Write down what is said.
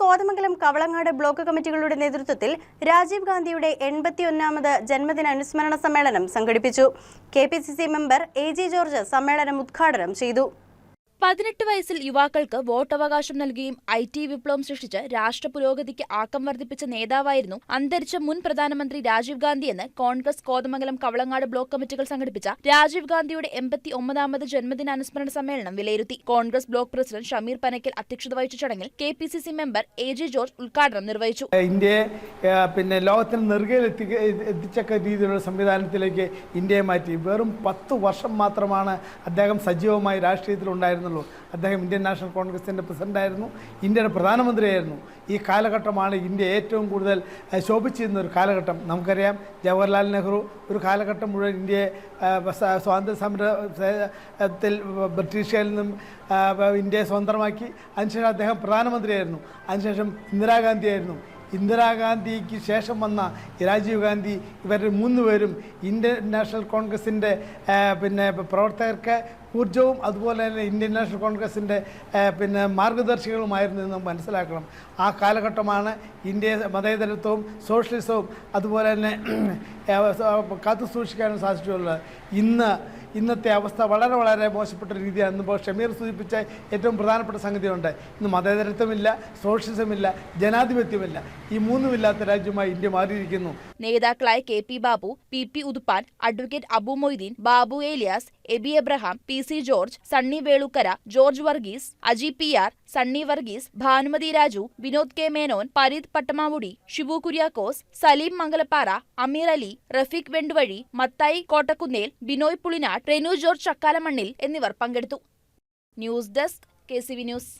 Kothamangalam Kavalangad block കമ്മിറ്റികളുടെ നേതൃത്വത്തിൽ രാജീവ് ഗാന്ധിയുടെ എൺപത്തിയൊന്നാമത് ജന്മദിന അനുസ്മരണ സമ്മേളനം സംഘടിപ്പിച്ചു. കെ മെമ്പർ എ ജോർജ് സമ്മേളനം ഉദ്ഘാടനം ചെയ്തു. പതിനെട്ട് വയസ്സിൽ യുവാക്കൾക്ക് വോട്ടവകാശം നൽകുകയും ഐ ടി വിപ്ലവം സൃഷ്ടിച്ച് രാഷ്ട്ര പുരോഗതിക്ക് ആക്കം വർദ്ധിപ്പിച്ച നേതാവായിരുന്നു അന്തരിച്ച മുൻ പ്രധാനമന്ത്രി രാജീവ് ഗാന്ധിയെന്ന് കോൺഗ്രസ് കോതമംഗലം കവളങ്ങാട് ബ്ലോക്ക് കമ്മിറ്റികൾ സംഘടിപ്പിച്ച രാജീവ് ഗാന്ധിയുടെ എൺപത്തി ഒമ്പതാമത് ജന്മദിനാനുസ്മരണ സമ്മേളനം വിലയിരുത്തി. കോൺഗ്രസ് ബ്ലോക്ക് പ്രസിഡന്റ് ഷമീർ പനക്കൽ അധ്യക്ഷത വഹിച്ച ചടങ്ങിൽ K P C C member A J George ഉദ്ഘാടനം നിർവഹിച്ചു. ഇന്ത്യയെ പിന്നെ ലോകത്തിന് എത്തിച്ചക്ക രീതിയിലുള്ള സംവിധാനത്തിലേക്ക് ഇന്ത്യയെ മാറ്റി. വെറും പത്ത് വർഷം മാത്രമാണ് അദ്ദേഹം സജീവമായി രാഷ്ട്രീയത്തിലുണ്ടായിരുന്നുള്ളൂ അദ്ദേഹം ഇന്ത്യൻ നാഷണൽ കോൺഗ്രസിന്റെ പ്രസിഡന്റായിരുന്നു ഇന്ത്യയുടെ പ്രധാനമന്ത്രിയായിരുന്നു. ഈ കാലഘട്ടമാണ് ഇന്ത്യ ഏറ്റവും കൂടുതൽ ശോഭിച്ചിരുന്ന ഒരു കാലഘട്ടം. നമുക്കറിയാം ജവഹർലാൽ നെഹ്റു ഒരു കാലഘട്ടം മുഴുവൻ ഇന്ത്യയെ സ്വാതന്ത്ര്യ സമരത്തിൽ ബ്രിട്ടീഷുകാരിൽ നിന്നും ഇന്ത്യയെ സ്വതന്ത്രമാക്കി. അതിനുശേഷം അദ്ദേഹം പ്രധാനമന്ത്രിയായിരുന്നു. അതിനുശേഷം ഇന്ദിരാഗാന്ധിയായിരുന്നു. ഇന്ദിരാഗാന്ധിക്ക് ശേഷം വന്ന രാജീവ് ഗാന്ധി ഇവർ മൂന്ന് പേരും ഇന്ത്യൻ നാഷണൽ കോൺഗ്രസിന്റെ പിന്നെ പ്രവർത്തകർക്ക് ഊർജവും അതുപോലെ തന്നെ ഇന്ത്യൻ നാഷണൽ കോൺഗ്രസിന്റെ പിന്നെ മാർഗദർശികളുമായിരുന്നു എന്ന് മനസ്സിലാക്കണം. ആ കാലഘട്ടമാണ് ഇന്ത്യ മതേതരത്വവും സോഷ്യലിസവും അതുപോലെ തന്നെ കാത്തു സൂക്ഷിക്കാനും സാധിച്ചിട്ടുള്ളത്. ഇന്ന് ഇന്നത്തെ അവസ്ഥ വളരെ വളരെ മോശപ്പെട്ട രീതിയാണ്. ഇന്നിപ്പോൾ ഷമീർ സൂചിപ്പിച്ച ഏറ്റവും പ്രധാനപ്പെട്ട സംഗതിയുണ്ട്. ഇന്ന് മതേതരത്വമില്ല സോഷ്യലിസമില്ല ജനാധിപത്യമില്ല. ഈ മൂന്നുമില്ലാത്ത രാജ്യമായി ഇന്ത്യ മാറിയിരിക്കുന്നു. നേതാക്കളായ K P Babu P P Uthuppan advocate Abu Moideen Babu Elias Eby Abraham P C George Sunny Velukkara George Varghese Aji P R Sunny Varghese Bhanumathi Raju Vinod K Menon Pareeth Pattamavudi Shibu Kuriakose Saleem Mangalappara Ameer Ali Rafeeq Venduvazhi Mathai Kottakkunnel Binoy Pulinad Renu George Chakkalamannil എന്നിവർ പങ്കെടുത്തു. News desk K news.